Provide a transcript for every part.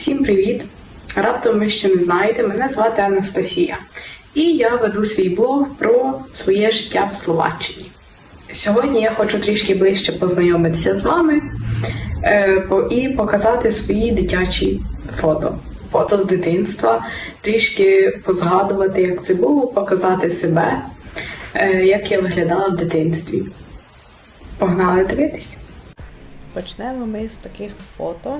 Всім привіт! Раптом ви ще не знаєте, мене звати Анастасія, і я веду свій блог про своє життя в Словаччині. Сьогодні я хочу трішки ближче познайомитися з вами е, і показати свої дитячі фото. Фото з дитинства, трішки позгадувати, як це було, показати себе, е, як я виглядала в дитинстві. Погнали дивитись! Почнемо ми з таких фото.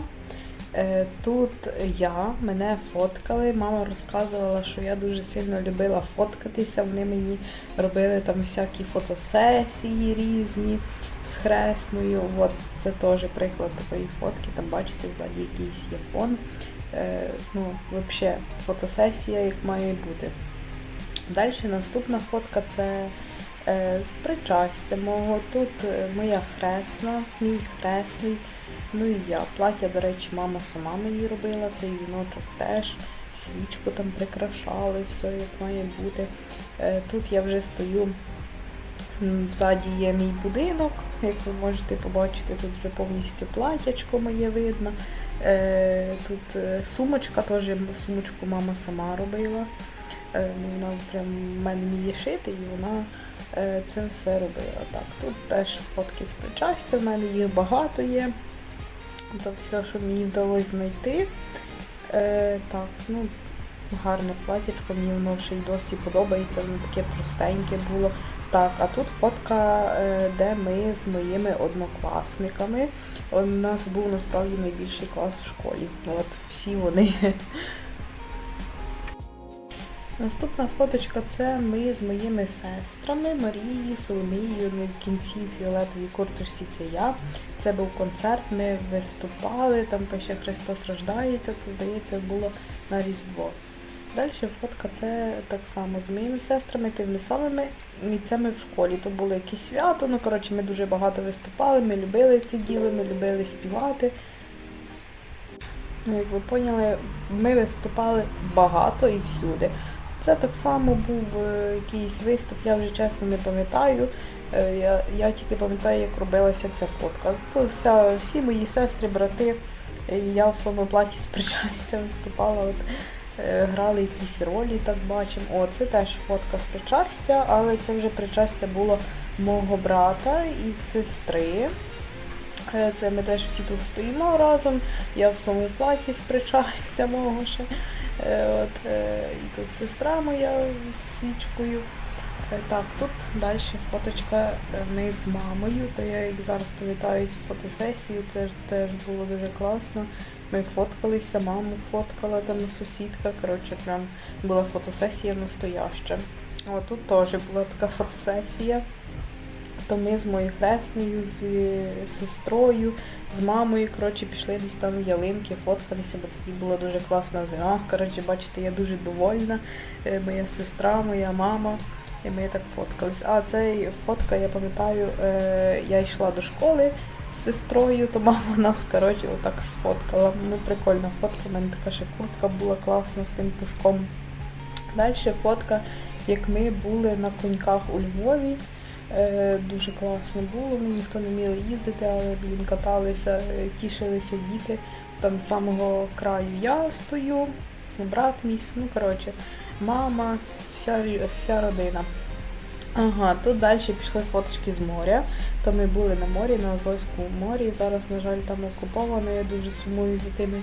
Е, Тут я, мене фоткали. Мама розказувала, що я дуже сильно любила фоткатися. Вони мені робили там всякі фотосесії різні з хресною. От це теж приклад такої фотки. Там бачите, ззаді якийсь є фон. Е, Ну, взагалі, фотосесія як має бути. Далі наступна фотка це е, з причастя мого. Тут моя хресна, мій хресний. Ну і я. Плаття, до речі, мама сама мені робила, цей віночок теж. Свічку там прикрашали, все як має бути. Е, Тут я вже стою. Взаді є мій будинок, як ви можете побачити, тут вже повністю платячко моє видно. Е, Тут е, сумочка, теж сумочку мама сама робила. Вона прям в мене вміє шити, і вона це все робила. Так, тут теж фотки з причастя, в мене їх багато є. То все, що мені вдалося знайти. Е, так, ну, гарне платячко, мені воно ще й досі подобається, воно таке простеньке було. Так, а тут фотка, е, де ми з моїми однокласниками. У нас був насправді найбільший клас в школі. От всі вони Наступна фоточка це ми з моїми сестрами Марією, Соломією, ну, в кінці фіолетовій курточці це я. Це був концерт, ми виступали, там пише Христос рождається, то здається було на Різдво. Далі фотка це так само з моїми сестрами, тими самими, і це ми в школі. То було якесь свято. Ну, коротше, ми дуже багато виступали, ми любили це діло, ми любили співати. Ну, Як ви поняли, ми виступали багато і всюди. Це так само був е, якийсь виступ, я вже чесно не пам'ятаю. Е, Я, я тільки пам'ятаю, як робилася ця фотка. То вся, всі мої сестри, брати, е, я в своєму платі з причастя виступала, от, грали якісь ролі, так бачимо. О, це теж фотка з причастя, але це вже причастя було мого брата і сестри. Е, Це ми теж всі тут стоїмо разом. Я в своєму платі з причастя мого ще. Е, От, е, і тут сестра моя з свічкою. Так, тут далі фоточка ми з мамою. То я як зараз пам'ятаю цю фотосесію, це теж було дуже класно. Ми фоткалися, маму фоткала, там сусідка. Коротше, прям була фотосесія настояща. О, тут теж була така фотосесія. То ми з моєю хресною, з сестрою, з мамою, коротше, пішли десь там в ялинки, фоткалися, бо тоді була дуже класна зима. Коротше, бачите, я дуже довольна. Е, Моя сестра, моя мама. І ми так фоткались. А цей фотка, я пам'ятаю, е, я йшла до школи з сестрою, то мама нас, коротше, отак сфоткала. Ну, прикольна фотка, у мене така ще куртка була класна з тим пушком. Далі фотка, як ми були на коньках у Львові. Е, Дуже класно було. Ми ніхто не вміли їздити, але блін, каталися, е, тішилися діти. Там з самого краю я стою, брат мій, ну коротше, мама, вся, вся родина. Ага, тут далі пішли фоточки з моря. То ми були на морі, на Азовському морі. Зараз, на жаль, там окуповано. Я дуже сумую за тими.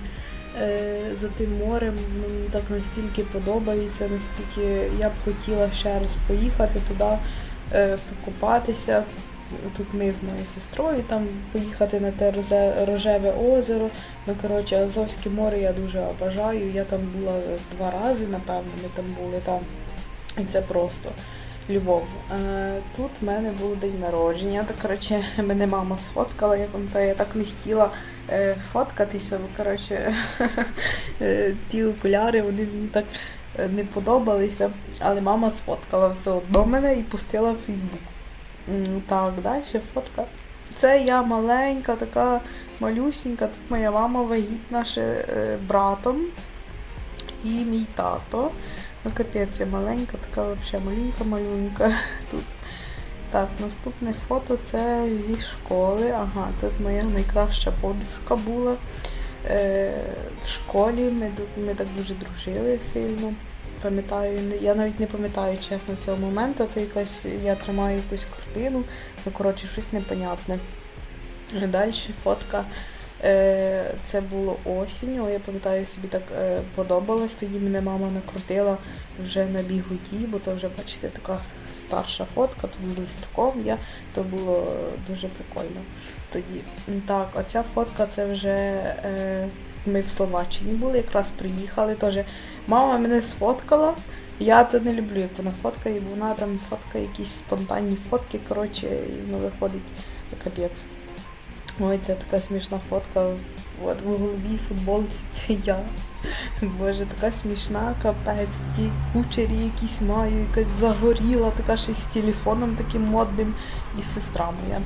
е, За тим морем мені так настільки подобається, настільки я б хотіла ще раз поїхати туди, покупатися. Тут ми з моєю сестрою там поїхати на те рожеве озеро. Ну, коротше, Азовське море я дуже обожаю. Я там була два рази, напевно, ми там були там. І це просто любов. Е, Тут в мене був день народження. Так, коротше, мене мама сфоткала, я пам'ятаю, я так не хотіла е, фоткатися, бо коротше, е, ті окуляри вони мені так е, не подобалися. Але мама сфоткала все одно мене і пустила в Фейсбук. Так, далі фотка. Це я маленька, така малюсінька. Тут моя мама вагітна ще е, братом і мій тато. Ну, капець, я маленька, така взагалі маленька-малюнька тут. Так, наступне фото це зі школи. Ага, тут моя найкраща подружка була. Е, в школі ми, ми так дуже дружили сильно. Пам'ятаю, я навіть не пам'ятаю чесно цього моменту, то якась я тримаю якусь картину, ну коротше, щось непонятне. Далі фотка. Е, це було осінню, я пам'ятаю, собі так е, подобалось. Тоді мене мама накрутила вже на бігуді, бо то вже, бачите, така старша фотка, тут з листком я, то було дуже прикольно тоді. Так, оця фотка це вже е, ми в Словаччині були, якраз приїхали. Теж мама мене сфоткала. Я це не люблю, як вона фоткає, бо вона там фоткає якісь спонтанні фотки, коротше, і воно виходить капець. Ой, це така смішна фотка. От в голубій футболці це я. Боже, така смішна, капець, такі кучері якісь маю, якась загоріла, така ще з телефоном таким модним, і сестра моя.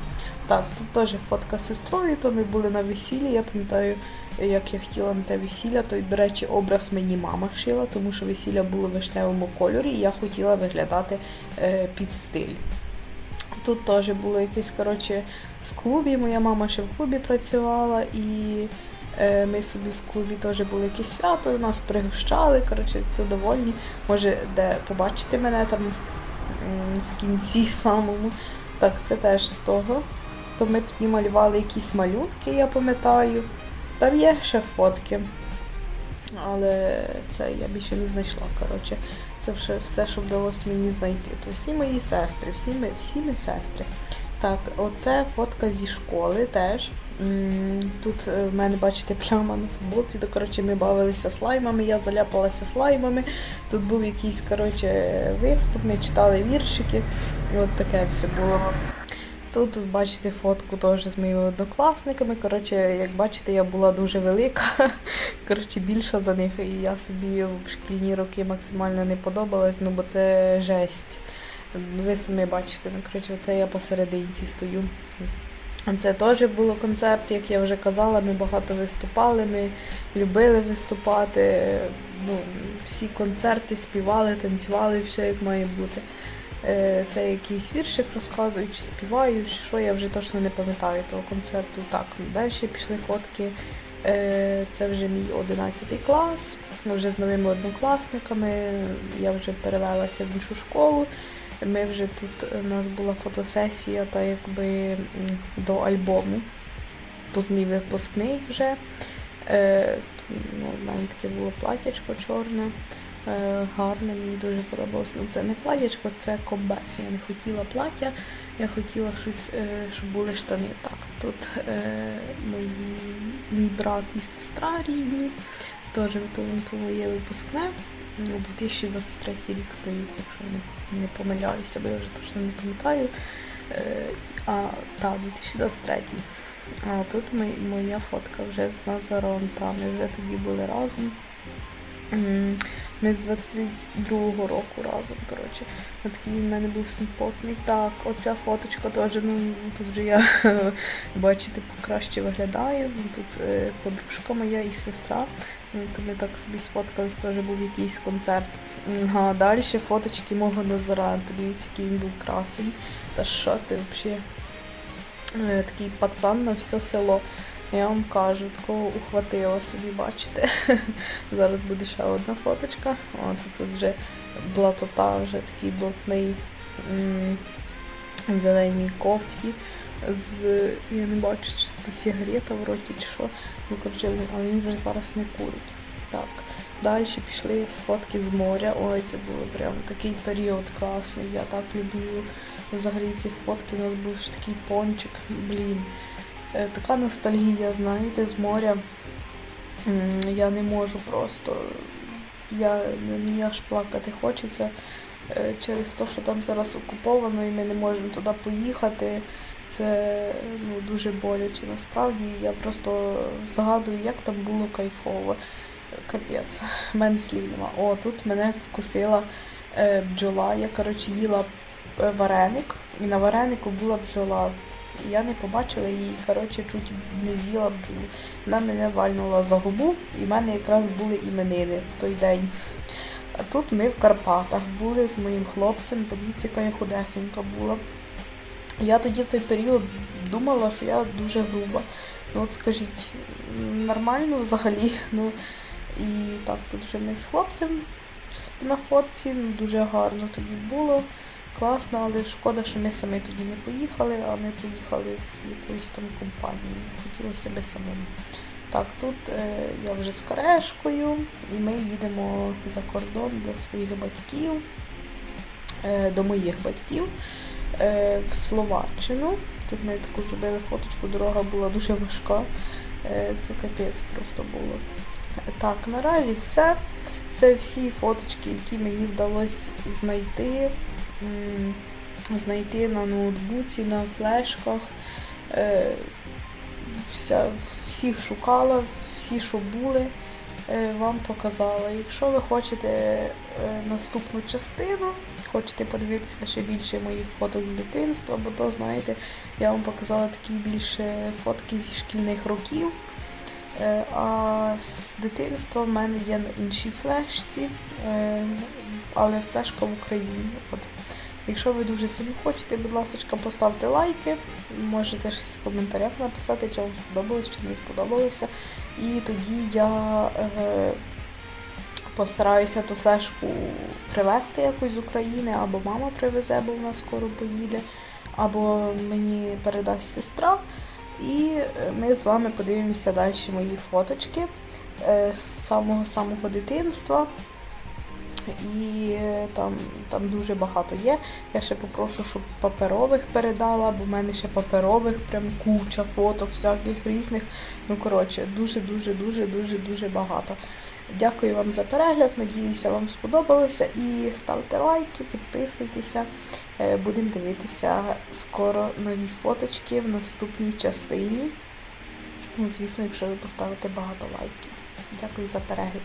Так, тут теж фотка з сестрою, то ми були на весіллі. Я пам'ятаю, як я хотіла на те весілля, то, до речі, образ мені мама шила, тому що весілля було в вишневому кольорі, і я хотіла виглядати е, під стиль. Тут теж було якесь, коротше, клубі. Моя мама ще в клубі працювала, і е, ми собі в клубі теж було якесь свято, і нас пригощали, коротше, задовольні. Може, де побачите мене там в кінці самому. Так, це теж з того. То ми тоді малювали якісь малюнки, я пам'ятаю. Там є ще фотки. Але це я більше не знайшла. Коротше, це все, що вдалося мені знайти. То всі мої сестри, всі ми, всі ми сестри. Так, оце фотка зі школи теж. Тут е, в мене, бачите, пляма на футболці, то коротше ми бавилися слаймами, я заляпалася слаймами. Тут був якийсь коротше, виступ, ми читали віршики. І от таке все було. Тут бачите фотку теж з моїми однокласниками. Коротше, як бачите, я була дуже велика, коротше, більша за них. І я собі в шкільні роки максимально не подобалась, ну бо це жесть. Ви самі бачите, ну, коротше, оце я посерединці стою. Це теж було концерт, як я вже казала, ми багато виступали, ми любили виступати. Ну, всі концерти співали, танцювали, все як має бути. Е, Це якийсь віршик розказую, чи співаю, чи що, я вже точно не пам'ятаю того концерту. Так, далі пішли фотки. Е, Це вже мій 11 клас, вже з новими однокласниками. Я вже перевелася в іншу школу. Ми вже тут у нас була фотосесія, та якби до альбому. Тут мій випускний вже. Е, ну, в мене таке було платячко чорне, е, гарне, мені дуже подобалось. Ну, це не платячко, це комбез. Я не хотіла плаття, я хотіла щось, е, щоб були штани. Так, тут е, мої, мій брат і сестра рідні, теж то, то є випускне. Ну, 2023 рік здається, якщо не, не помиляюся, бо я вже точно не пам'ятаю. Е, а, так, 2023. А тут моя фотка вже з Назаром, та ми вже тоді були разом. Ми з 22-го року разом, коротше. Такий в мене був симпотний. Так, оця фоточка теж, ну тут вже я бачите, покраще виглядаю. Ну, Тут е, подружка моя і сестра. Ну, То ми так собі сфоткались, теж був якийсь концерт. Ага, далі фоточки мого Назара. Подивіться, який він був красень. Та що ти взагалі? Е, Такий пацан на все село. Я вам кажу, такого ухватила собі, бачите. Зараз буде ще одна фоточка. О, тут, вже блатота, вже такий блатний зеленій кофті. З, я не бачу, чи це сигарета в роті, чи що. Ну, коротше, але він вже зараз не курить. Так. Далі пішли фотки з моря. Ой, це було прям такий період класний. Я так люблю. Взагалі ці фотки. У нас був ще такий пончик. Блін. Е, Така ностальгія, знаєте, з моря. Я не можу просто. Я, мені аж плакати хочеться е, через те, що там зараз окуповано і ми не можемо туди поїхати. Це ну, дуже боляче насправді. Я просто згадую, як там було кайфово. Капець, мене слів нема. О, тут мене вкусила е, бджола. Я, коротше, їла вареник, і на варенику була бджола. Я не побачила її, коротше, чуть не з'їла бджолу. Вона мене вальнула за губу, і в мене якраз були іменини в той день. А тут ми в Карпатах були з моїм хлопцем, подивіться, яка я худесенька була. Я тоді в той період думала, що я дуже груба. Ну от скажіть, нормально взагалі. Ну, і так, тут вже ми з хлопцем на фотці, ну, дуже гарно тоді було. Класно, але шкода, що ми самі тоді не поїхали, а ми поїхали з якоюсь там компанією. Хотілося би самим. Так, тут е, я вже з Карешкою, і ми їдемо за кордон до своїх батьків, е, до моїх батьків е, в Словаччину. Тут ми таку зробили фоточку, дорога була дуже важка. Е, це капець просто було. Так, наразі все. Це всі фоточки, які мені вдалося знайти, знайти на ноутбуці, на флешках. Е, вся, всіх шукала, всі, що були, е, вам показала. Якщо ви хочете е, наступну частину, хочете подивитися ще більше моїх фоток з дитинства, бо то, знаєте, я вам показала такі більше фотки зі шкільних років. Е, А з дитинства в мене є на іншій флешці, е, але флешка в Україні. От. Якщо ви дуже сильно хочете, будь ласка, поставте лайки, можете щось в коментарях написати, чи вам сподобалось, чи не сподобалося. І тоді я е, постараюся ту флешку привезти якось з України, або мама привезе, бо вона скоро поїде, або мені передасть сестра. І е, ми з вами подивимося далі мої фоточки е, з самого самого дитинства. І е, там, там дуже багато є. Я ще попрошу, щоб паперових передала, бо в мене ще паперових прям куча фоток всяких різних. Ну, коротше, дуже-дуже, дуже, дуже, дуже багато. Дякую вам за перегляд. Надіюся, вам сподобалося. І ставте лайки, підписуйтеся. Е, Будемо дивитися скоро нові фоточки в наступній частині. Ну, звісно, якщо ви поставите багато лайків. Дякую за перегляд.